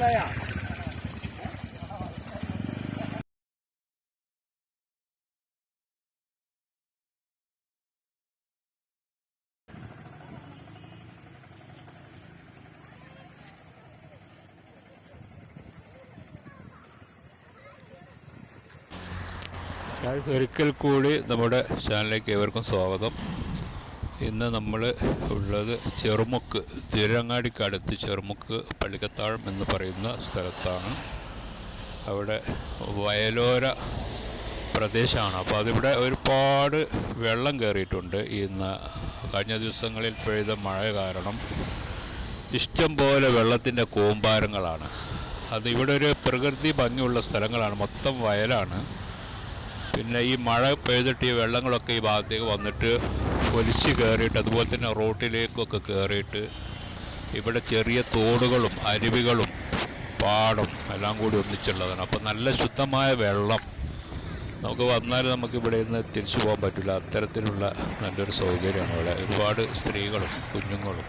മനസ്സിലായാ? ഒരിക്കൽ കൂടി നമ്മുടെ ചാനലിലേക്ക് ഏവർക്കും സ്വാഗതം. ഇന്ന് നമ്മൾ ഉള്ളത് ചെറുമുക്ക് തിരങ്ങാടിക്കടുത്ത് ചെറുമുക്ക് പള്ളിക്കത്താഴം എന്ന് പറയുന്ന സ്ഥലത്താണ്. അവിടെ വയലോര പ്രദേശമാണ്. അപ്പോൾ അതിവിടെ ഒരുപാട് വെള്ളം കയറിയിട്ടുണ്ട് ഇന്ന് കഴിഞ്ഞ ദിവസങ്ങളിൽ പെയ്ത മഴ കാരണം ഇഷ്ടം പോലെ വെള്ളത്തിന്റെ കൂമ്പാരങ്ങളാണ്. അത് ഇവിടെ ഒരു പ്രകൃതി ഭംഗിയുള്ള സ്ഥലങ്ങളാണ്. മൊത്തം വയലാണ്. പിന്നെ ഈ മഴ പെയ്തിട്ട് ഈ വെള്ളങ്ങളൊക്കെ ഈ ഭാഗത്തേക്ക് വന്നിട്ട് ഒലിച്ച് കയറിയിട്ട് അതുപോലെ തന്നെ റോട്ടിലേക്കൊക്കെ കയറിയിട്ട് ഇവിടെ ചെറിയ തോടുകളും അരുവികളും പാടും എല്ലാം കൂടി ഒന്നിച്ചുള്ളതാണ്. അപ്പോൾ നല്ല ശുദ്ധമായ വെള്ളം നമുക്ക് വന്നാൽ നമുക്ക് ഇവിടെ നിന്ന് തിരിച്ചു പോകാൻ പറ്റില്ല. അത്തരത്തിലുള്ള നല്ലൊരു സൗകര്യമാണ് ഇവിടെ. ഒരുപാട് സ്ത്രീകളും കുഞ്ഞുങ്ങളും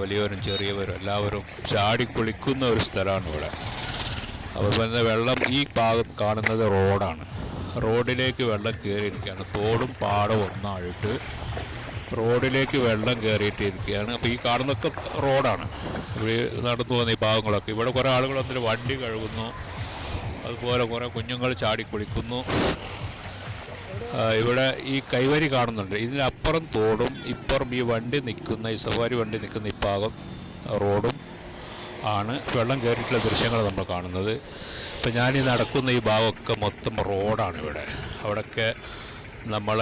വലിയവരും ചെറിയവരും എല്ലാവരും ചാടി കുളിക്കുന്ന ഒരു സ്ഥലമാണ് ഇവിടെ. അപ്പോൾ വെള്ളം ഈ ഭാഗത്ത് കാണുന്നത് റോഡാണ്. റോഡിലേക്ക് വെള്ളം കയറിയിരിക്കുകയാണ് തോടും പാടവും ഒന്നായിട്ട് റോഡിലേക്ക് വെള്ളം കയറിയിട്ടിരിക്കുകയാണ് അപ്പോൾ ഈ കാണുന്നൊക്കെ റോഡാണ്. നടന്നു പോകുന്ന ഈ ഭാഗങ്ങളൊക്കെ. ഇവിടെ കുറേ ആളുകൾ അതിൽ വണ്ടി കഴുകുന്നു. അതുപോലെ കുറേ കുഞ്ഞുങ്ങൾ ചാടി കുളിക്കുന്നു. ഇവിടെ ഈ കൈവരി കാണുന്നുണ്ട്. ഇതിനപ്പുറം തോടും ഇപ്പുറം ഈ വണ്ടി നിൽക്കുന്ന ഈ സവാരി വണ്ടി നിൽക്കുന്ന ഈ ഭാഗം റോഡും ആണ് വെള്ളം കയറിയിട്ടുള്ള ദൃശ്യങ്ങൾ നമ്മൾ കാണുന്നത്. ഇപ്പം ഞാനീ നടക്കുന്ന ഈ ഭാഗമൊക്കെ മൊത്തം റോഡാണ് ഇവിടെ. അവിടെയൊക്കെ നമ്മൾ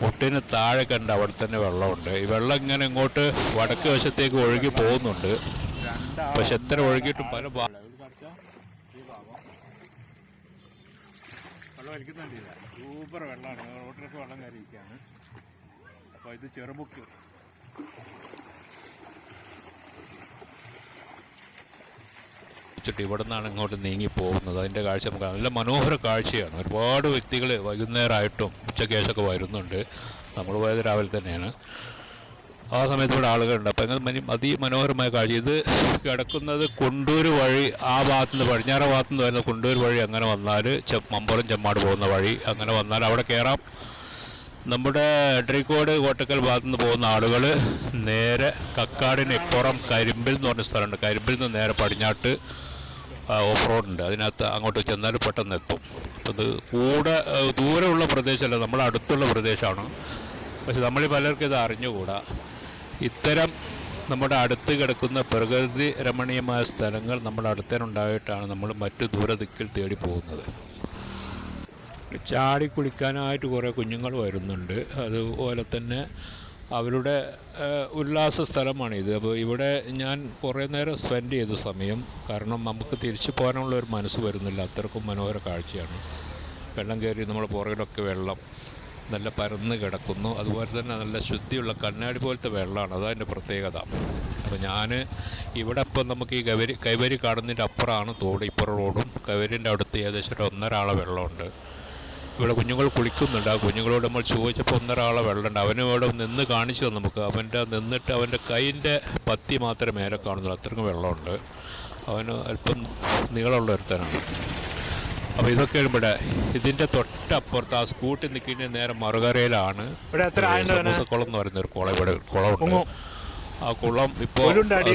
മുട്ടിന് താഴെ കണ്ട് അവിടെ തന്നെ വെള്ളമുണ്ട്. ഈ വെള്ളം ഇങ്ങനെ ഇങ്ങോട്ട് വടക്ക് വശത്തേക്ക് ഒഴുകി പോകുന്നുണ്ട്. പക്ഷെ എത്ര ഒഴുകിയിട്ടും പല ഭാഗം വെള്ളം വലിക്കുന്നുണ്ടില്ല സൂപ്പർ വെള്ളമാണ്. റോട്ടിലൊക്കെ വെള്ളം കയറിയിരിക്കുകയാണ്. അപ്പോൾ ഇത് ചെറുമുക്ക്. വെച്ചിട്ട് ഇവിടെ നിന്നാണ് ഇങ്ങോട്ട് നീങ്ങി പോകുന്നത് അതിന്റെ കാഴ്ച നമുക്ക് നല്ല മനോഹര കാഴ്ചയാണ്. ഒരുപാട് വ്യക്തികൾ വൈകുന്നേരമായിട്ടും ഉച്ചക്കേശൊക്കെ വരുന്നുണ്ട്. നമ്മൾ പോയത് രാവിലെ തന്നെയാണ്. ആ സമയത്ത് ഇവിടെ ആളുകളുണ്ട്. അപ്പം അങ്ങനെ മനി അതിമനോഹരമായ കാഴ്ച. ഇത് കിടക്കുന്നത് കൊണ്ടൂർ വഴി ആ ഭാഗത്തു നിന്ന് പടിഞ്ഞാറ ഭാഗത്തു നിന്ന് വരുന്ന കൊണ്ടൂർ വഴി അങ്ങനെ വന്നാൽ ചെ മമ്പുറം ചെമ്മാട് പോകുന്ന വഴി അങ്ങനെ വന്നാൽ അവിടെ കയറാം. നമ്മുടെ എഡ്രിക്കോട് കോട്ടക്കൽ ഭാഗത്തു നിന്ന് പോകുന്ന ആളുകൾ നേരെ കക്കാടിന് ഇപ്പുറം കരിമ്പിൽ എന്ന് പറഞ്ഞ സ്ഥലമുണ്ട്. കരിമ്പിൽ നിന്ന് നേരെ പടിഞ്ഞാട്ട് ഓഫ് റോഡുണ്ട് അതിനകത്ത് അങ്ങോട്ട് ചെന്നാൽ പെട്ടെന്ന് എത്തും. അപ്പം ഇത് കൂടെ ദൂരമുള്ള പ്രദേശമല്ല നമ്മുടെ അടുത്തുള്ള പ്രദേശമാണ്. പക്ഷെ നമ്മൾ പലർക്കും ഇത് അറിഞ്ഞുകൂടാ. ഇത്തരം നമ്മുടെ അടുത്ത് കിടക്കുന്ന പ്രകൃതി രമണീയമായ സ്ഥലങ്ങൾ നമ്മുടെ അടുത്തേനുണ്ടായിട്ടാണ് നമ്മൾ മറ്റു ദൂരദിക്കിൽ തേടി പോകുന്നത്. ചാടി കുളിക്കാനായിട്ട് കുറേ കുഞ്ഞുങ്ങൾ വരുന്നുണ്ട്. അതുപോലെ തന്നെ അവരുടെ ഉല്ലാസ സ്ഥലമാണിത്. അപ്പോൾ ഇവിടെ ഞാൻ കുറേ നേരം സ്പെൻഡ് ചെയ്തു സമയം കാരണം നമുക്ക് തിരിച്ചു പോകാനുള്ള ഒരു മനസ്സ് വരുന്നില്ല. അത്രക്കും മനോഹര കാഴ്ചയാണ്. വെള്ളം കയറി നമ്മുടെ പുറകിലൊക്കെ വെള്ളം നല്ല പരന്ന് കിടക്കുന്നു. അതുപോലെ തന്നെ നല്ല ശുദ്ധിയുള്ള കണ്ണാടി പോലത്തെ വെള്ളമാണ് അതതിന്റെ പ്രത്യേകത. അപ്പോൾ ഞാൻ ഇവിടെ ഇപ്പം നമുക്ക് ഈ കൈവരി കൈവരി കാണുന്നതിന്റെ അപ്പുറമാണ് തോട് ഇപ്പുറം റോഡും. കൈവരിന്റെ അടുത്ത് ഏകദേശം ഒരു ഒന്നരാളെ വെള്ളമുണ്ട്. ഇവിടെ കുഞ്ഞുങ്ങൾ കുളിക്കുന്നുണ്ട് ആ കുഞ്ഞുങ്ങളോട് നമ്മൾ ചോദിച്ചപ്പോൾ ഒന്നൊരാളെ വെള്ളമുണ്ട് അവനും ഇവിടെ നിന്ന് കാണിച്ചു തന്നു നമുക്ക് അവന്റെ നിന്നിട്ട് അവന്റെ കൈന്റെ പത്തി മാത്രമേ മേലെ കാണുന്നുള്ളൂ അത്രയ്ക്കും വെള്ളമുണ്ട് അവന് അല്പം നീളമുള്ള ഒരുത്തനാണ് അപ്പോൾ ഇതൊക്കെ ഇവിടെ ഇതിന്റെ തൊട്ടപ്പുറത്ത് ആ സ്കൂട്ടി നിൽക്കുന്ന നേരെ മറുകരയിലാണ്? സമൂസക്കുളം എന്ന് പറയുന്ന ഒരു കുളം ഇവിടെ കുളമുണ്ട് ആ കുളം ഇപ്പോൾ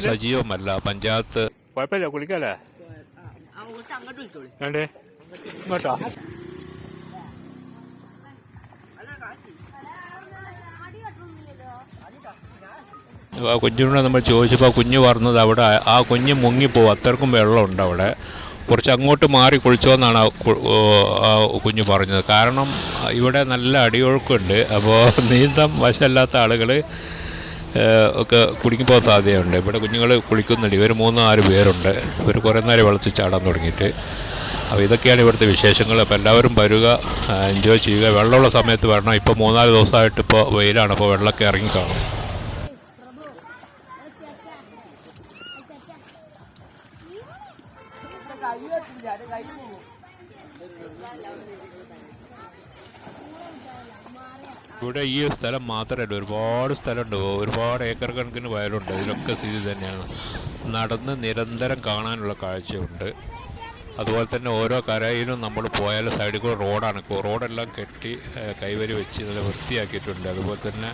സജീവമല്ല പഞ്ചായത്ത് കുഴപ്പമില്ല കുളിക്കാല്ലേ അങ്ങോട്ട് ആ കുഞ്ഞിനോട് നമ്മൾ ചോദിച്ചപ്പോൾ ആ കുഞ്ഞ് പറഞ്ഞത് അവിടെ ആ കുഞ്ഞ് മുങ്ങിപ്പോവും. അത്രക്കും വെള്ളമുണ്ട് അവിടെ. കുറച്ച് അങ്ങോട്ട് മാറി കുളിച്ചോന്നാണ് ആ കുഞ്ഞ് പറഞ്ഞത്. കാരണം ഇവിടെ നല്ല അടിയൊഴുക്കുണ്ട്. അപ്പോൾ നീന്തം വശമല്ലാത്ത ആളുകൾ ഒക്കെ കുടുങ്ങിപ്പോകാൻ സാധ്യതയുണ്ട്. ഇവിടെ കുഞ്ഞുങ്ങൾ കുളിക്കുന്നുണ്ട്. ഇവർ മൂന്ന് നാല് പേരുണ്ട്. ഇവർ കുറേ നേരം വെള്ളത്തിൽ ചാടാൻ തുടങ്ങിയിട്ട്. അപ്പോൾ ഇതൊക്കെയാണ് ഇവിടുത്തെ വിശേഷങ്ങൾ. അപ്പോൾ എല്ലാവരും വരിക എൻജോയ് ചെയ്യുക. വെള്ളമുള്ള സമയത്ത് വരണം. ഇപ്പോൾ മൂന്നാൽ ദിവസമായിട്ട് ഇപ്പോൾ വെയിലാണ്. അപ്പോൾ വെള്ളമൊക്കെ ഇറങ്ങിക്കാണും ഇവിടെ ഈ സ്ഥലം മാത്രമല്ല ഒരുപാട് സ്ഥലമുണ്ട്. ഒരുപാട് ഏക്കർ കണക്കിന് വയലുണ്ട്. ഇതിലൊക്കെ സ്ഥിതി തന്നെയാണ്. നടന്ന് നിരന്തരം കാണാനുള്ള കാഴ്ചയുണ്ട്. അതുപോലെ തന്നെ ഓരോ കരയിലും നമ്മൾ പോയാൽ സൈഡിൽ കൂടെ റോഡാണ്. റോഡെല്ലാം കെട്ടി കൈവരി വെച്ച് നല്ല വൃത്തിയാക്കിയിട്ടുണ്ട്. അതുപോലെ തന്നെ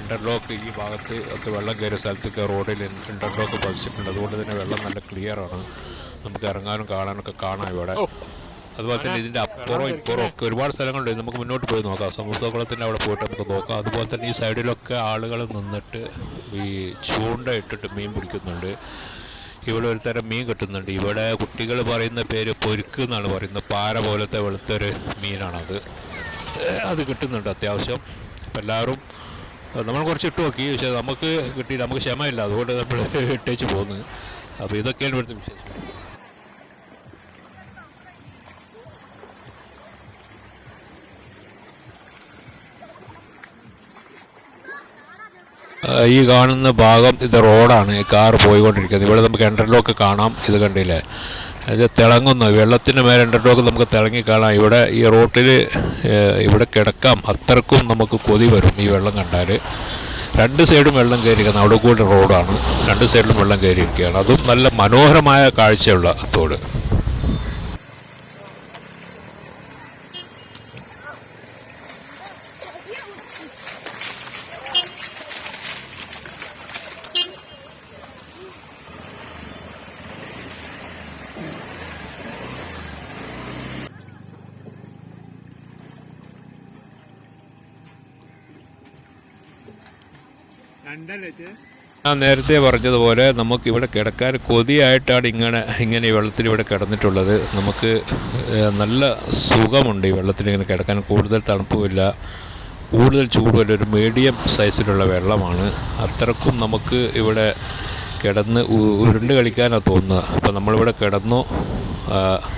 ഇന്റർലോക്ക് ഈ ഭാഗത്ത് ഒക്കെ വെള്ളം കയറിയ സ്ഥലത്തൊക്കെ റോഡിൽ ഇന്റർലോക്ക് പതിച്ചിട്ടുണ്ട്. അതുകൊണ്ട് തന്നെ വെള്ളം നല്ല ക്ലിയറാണ് നമുക്ക് ഇറങ്ങാനും കാണാനൊക്കെ കാണാം ഇവിടെ. അതുപോലെ തന്നെ ഇതിന്റെ അപ്പുറം ഇപ്പുറം ഒക്കെ ഒരുപാട് സ്ഥലങ്ങളുണ്ട്. നമുക്ക് മുന്നോട്ട് പോയി നോക്കാം. സമുദ്രകുളത്തിന്റെ അവിടെ പോയിട്ട് നമുക്ക് നോക്കാം. അതുപോലെ തന്നെ ഈ സൈഡിലൊക്കെ ആളുകൾ നിന്നിട്ട് ഈ ചൂണ്ട ഇട്ടിട്ട് മീൻ പിടിക്കുന്നുണ്ട്. ഇവിടെ ഒരു തരം മീൻ കിട്ടുന്നുണ്ട്. ഇവിടെ കുട്ടികൾ പറയുന്ന പേര് പൊരുക്ക് എന്നാണ് പറയുന്നത്. പാര പോലത്തെ വെളുത്തൊരു മീനാണത്. അത് കിട്ടുന്നുണ്ട് അത്യാവശ്യം. അപ്പം എല്ലാവരും നമ്മൾ കുറച്ച് ഇട്ട് നോക്കി. പക്ഷേ നമുക്ക് കിട്ടിയില്ല. നമുക്ക് ക്ഷമയില്ല. അതുകൊണ്ട് നമ്മൾ ഇട്ടേച്ച് പോകുന്നത് അപ്പോൾ ഇതൊക്കെയാണ് ഇവിടുത്തെ വിശേഷം ഈ കാണുന്ന ഭാഗം ഇത് റോഡാണ്. കാർ പോയിക്കൊണ്ടിരിക്കുന്നത്. ഇവിടെ നമുക്ക് എന്റർലോക്ക് കാണാം. ഇത് കണ്ടില്ലേ? ഇത് തിളങ്ങുന്നു. വെള്ളത്തിന്റെ മേലെ എന്റർലോക്ക് നമുക്ക് തിളങ്ങി കാണാം. ഇവിടെ ഈ റോട്ടിൽ ഇവിടെ കിടക്കാം. അത്രക്കും നമുക്ക് കൊതി വരും ഈ വെള്ളം കണ്ടാൽ രണ്ട് സൈഡും വെള്ളം കയറിയിരിക്കുന്നത് അവിടെ കൂടി റോഡാണ്. രണ്ട് സൈഡിലും വെള്ളം കയറിയിരിക്കുകയാണ്. അതും നല്ല മനോഹരമായ കാഴ്ചയുള്ള തോട്. ഞാൻ നേരത്തെ പറഞ്ഞതുപോലെ നമുക്ക് ഇവിടെ കിടക്കാൻ കൊതിയായിട്ടാണ് ഇങ്ങനെ ഇങ്ങനെ ഈ വെള്ളത്തിൽ ഇവിടെ കിടന്നിട്ടുള്ളത്. നമുക്ക് നല്ല സുഖമുണ്ട് ഈ വെള്ളത്തിൽ ഇങ്ങനെ കിടക്കാൻ. കൂടുതൽ തണുപ്പുമില്ല. കൂടുതൽ ചൂടുമില്ല. ഒരു മീഡിയം സൈസിലുള്ള വെള്ളമാണ്. അത്രക്കും നമുക്ക് ഇവിടെ കിടന്ന് ഉരുണ്ട് കളിക്കാനാണ് തോന്നുന്നത്. അപ്പോൾ നമ്മളിവിടെ കിടന്നു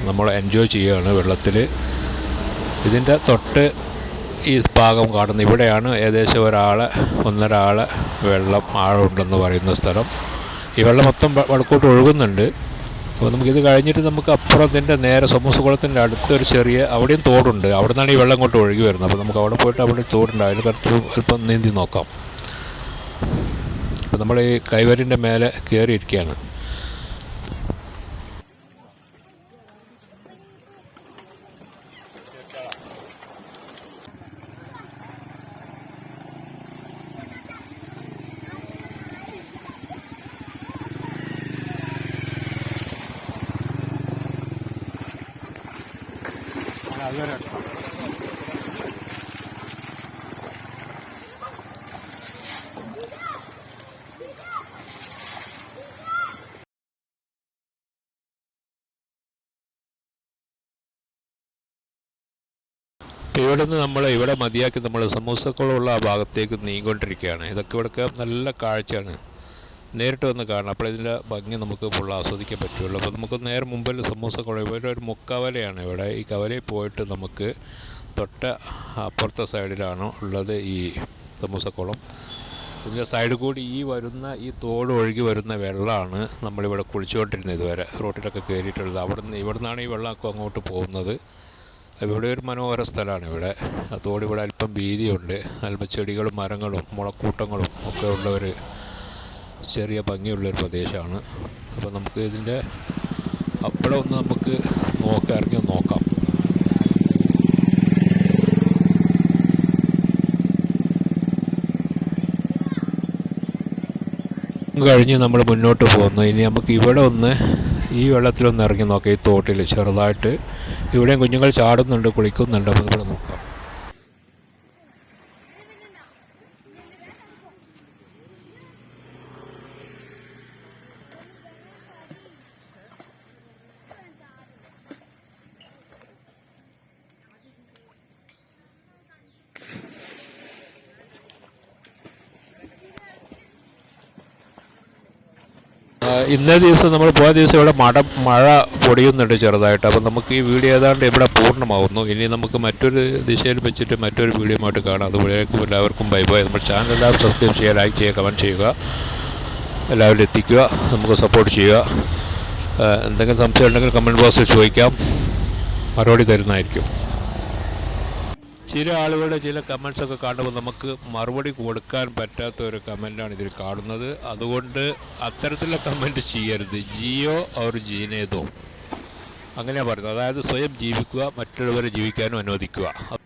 നമ്മൾ എൻജോയ് ചെയ്യുകയാണ് വെള്ളത്തിൽ. ഇതിന്റെ തൊട്ട് ഈ ഭാഗം കാണുന്നത് ഇവിടെയാണ് ഏകദേശം ഒരാൾ ഒന്നര ആളെ വെള്ളം ആഴമുണ്ടെന്ന് പറയുന്ന സ്ഥലം. ഈ വെള്ളം മൊത്തം വടക്കോട്ട് ഒഴുകുന്നുണ്ട്. അപ്പോൾ നമുക്കിത് കഴിഞ്ഞിട്ട് നമുക്ക് അപ്പുറത്തിന്റെ നേരെ സമൂസകുളത്തിന്റെ അടുത്തൊരു ചെറിയ അവിടെയും തോടുണ്ട്. അവിടെ നിന്നാണ് ഈ വെള്ളം കൊണ്ട് ഒഴുകി വരുന്നത്. അപ്പോൾ നമുക്ക് അവിടെ പോയിട്ട് അവിടെ തോടുണ്ട്. അതിൽ കറക്റ്റ് അല്പം നീന്തി നോക്കാം. അപ്പോൾ നമ്മൾ ഈ കൈവരിന്റെ മേലെ കയറിയിരിക്കുകയാണ് ഇവിടെ നിന്ന് നമ്മൾ ഇവിടെ മതിയാക്കി നമ്മൾ സമൂസക്കുളമുള്ള ആ ഭാഗത്തേക്ക് നീങ്ങിക്കൊണ്ടിരിക്കുകയാണ്. ഇതൊക്കെ ഇവിടെയൊക്കെ നല്ല കാഴ്ചയാണ്. നേരിട്ട് വന്ന് കാണാം. അപ്പോൾ ഇതിന്റെ ഭംഗി നമുക്ക് ഫുൾ ആസ്വദിക്കാൻ പറ്റുള്ളൂ. അപ്പോൾ നമുക്ക് നേരെ മുമ്പിൽ സമൂസക്കുളം ഇവിടെ ഒരു മുക്കവലയാണ് ഇവിടെ. ഈ കവലയിൽ പോയിട്ട് നമുക്ക് തൊട്ട അപ്പുറത്തെ സൈഡിലാണ് ഉള്ളത് ഈ സമൂസക്കുളം. ഇതിന്റെ സൈഡ് കൂടി ഈ വരുന്ന ഈ തോട് ഒഴുകി വരുന്ന വെള്ളമാണ് നമ്മളിവിടെ കുളിച്ചുകൊണ്ടിരുന്നത് ഇതുവരെ. റോട്ടിലൊക്കെ കയറിയിട്ടുള്ളത്. അവിടെ നിന്ന് ഇവിടെ നിന്നാണ് ഈ വെള്ളമൊക്കെ അങ്ങോട്ട് പോകുന്നത്. ഇവിടെ ഒരു മനോഹര സ്ഥലമാണ് ഇവിടെ. ആ ഇവിടെ അല്പം വീതിയുണ്ട് അല്പം ചെടികളും മരങ്ങളും മുളക്കൂട്ടങ്ങളും ഒക്കെ ഉള്ള ഒരു ചെറിയ ഭംഗിയുള്ളൊരു പ്രദേശമാണ്. അപ്പോൾ നമുക്ക് ഇതിന്റെ അവിടെ ഒന്ന് നമുക്ക് നോക്കാം ഇറങ്ങി നോക്കാം. കഴിഞ്ഞ് നമ്മൾ മുന്നോട്ട് പോകുന്നു. ഇനി നമുക്ക് ഇവിടെ ഒന്ന് ഈ വെള്ളത്തിലൊന്ന് ഇറങ്ങി നോക്കാം ഈ തോട്ടിൽ ചെറുതായിട്ട്. ഇവിടെയും കുഞ്ഞുങ്ങൾ ചാടുന്നുണ്ട് കുളിക്കുന്നുണ്ട് അപ്പോൾ ഇവിടെ നോക്കാം ആ, ഇന്നേ ദിവസം നമ്മൾ പോയ ദിവസം ഇവിടെ മട മഴ പൊടിയുന്നുണ്ട് ചെറുതായിട്ട്. അപ്പോൾ നമുക്ക് ഈ വീഡിയോ ഏതാണ്ട് ഇവിടെ പൂർണമാകുന്നു ഇനി നമുക്ക് മറ്റൊരു ദിശയിൽ വെച്ചിട്ട് മറ്റൊരു വീഡിയോ ആയിട്ട് കാണാം. അതുവരേക്കും എല്ലാവർക്കും ബൈ ബൈ. നമ്മുടെ ചാനൽ എല്ലാവരും സബ്സ്ക്രൈബ് ചെയ്യുക ലൈക്ക് ചെയ്യുക കമന്റ് ചെയ്യുക. എല്ലാവരും എത്തിക്കുക നമുക്ക് സപ്പോർട്ട് ചെയ്യുക. എന്തെങ്കിലും സംശയം ഉണ്ടെങ്കിൽ കമന്റ് ബോക്സിൽ ചോദിക്കാം. മറുപടി തരുന്നതായിരിക്കും. ചില ആളുകളുടെ ചില കമൻസ് ഒക്കെ കാണുമ്പോൾ നമുക്ക് മറുപടി കൊടുക്കാൻ പറ്റാത്ത ഒരു കമന്റാണ് ഇതിൽ കാണുന്നത്. അതുകൊണ്ട് അത്തരത്തിലുള്ള കമന്റ് ചെയ്യരുത്. ജിയോ അവർ ജീനേതോ. അങ്ങനെയാണ് പറയുന്നത്. അതായത് സ്വയം ജീവിക്കുക മറ്റുള്ളവരെ ജീവിക്കാനും അനുവദിക്കുക.